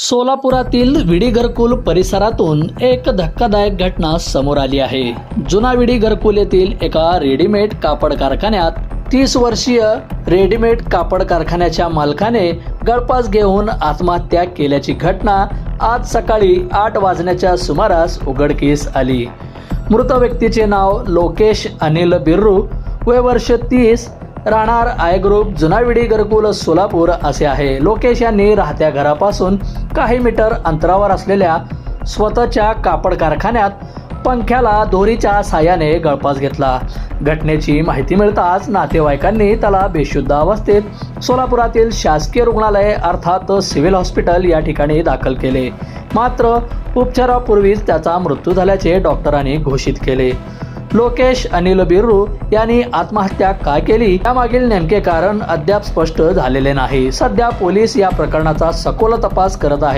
सोलापुरातील विडी घरकुल परिसरातून एक धक्कादायक घटना समोर आली आहे. जुना विडी घरकुल येथील एका रेडीमेड कापड कारखान्यात तीस वर्षीय रेडीमेड कापड कारखान्याच्या मालकाने गळपास घेऊन आत्महत्या केल्याची घटना आज सकाळी आठ वाजण्याच्या सुमारास उघडकीस आली. मृत व्यक्तीचे नाव लोकेश अनिल बिर्रू वय वर्ष तीस राहणार आय ग्रुप जुनाविडी घरकुल सोलापूर असे आहे. लोकेश यांनी राहत्या घरापासून काही मीटर अंतरावर असलेल्या स्वतःच्या कापड कारखान्यात पंख्याला दोरीच्या साह्याने गळपास घेतला. घटनेची माहिती मिळताच नातेवाईकांनी त्याला बेशुद्ध अवस्थेत सोलापुरातील शासकीय रुग्णालय अर्थात सिव्हिल हॉस्पिटल या ठिकाणी दाखल केले. मात्र उपचारापूर्वीच त्याचा मृत्यू झाल्याचे डॉक्टरांनी घोषित केले. लोकेश अनिल बिर्रू यांनी आत्महत्या का केली? यामागील नेमके कारण अद्याप स्पष्ट झालेले नाही. सध्या पोलीस या प्रकरणाचा सखोल तपास करत आहेत.